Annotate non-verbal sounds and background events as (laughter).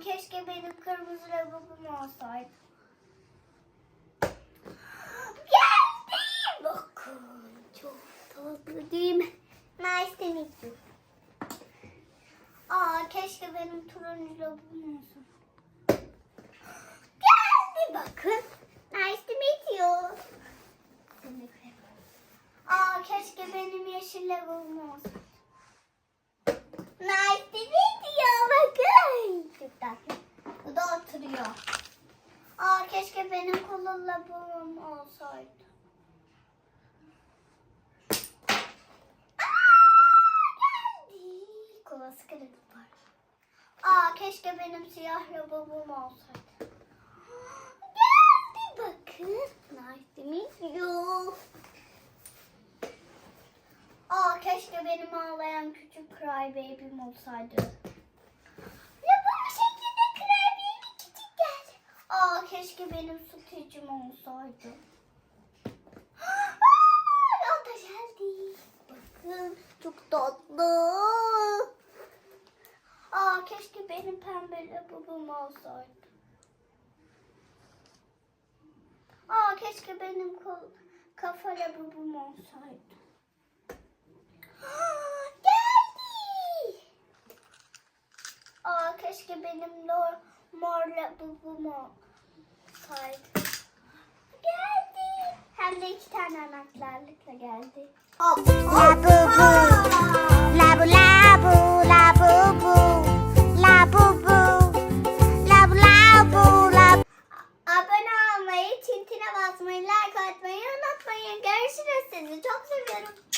keşke benim kırmızı lavabom olsaydı. Geldi. Bakın çok tatlı değil mi? Nice to meet you. Aa keşke benim turuncu lavabom olsun. Geldi bakın. Nice to meet you. Aa keşke benim yeşil lavabom olsun. Nice to meet you. Bakın. Çok tatlı. Oturuyor. Aa keşke benim kolum lavabom olsaydı. Aa, geldi. Kolası kırıldı var. Aa keşke benim siyah lavabom olsaydı. Geldi bakın. Nice meet you. Aa keşke benim ağlayan küçük cry baby'm olsaydı. Ya bu şekilde cry baby küçük geldi. Aa keşke benim sütücüm olsaydı. (gasps) Aa, da geldi. Bakın çok tatlı. Aa keşke benim pembe lavabom olsaydı. Aa keşke benim kol, kafa lavabom olsaydı. (gasps) Geldi. Aa keşke benim lor, mor lavabom olsaydı. Geldi. Hem de iki tane anahtarlıkla geldi. Hop, hop, labu bu. Labu labu labu bu. Labu bu. Labu labu labu. Abone olmayı, çintine basmayı, like atmayı unutmayın. Görüşürüz sizi. Çok seviyorum.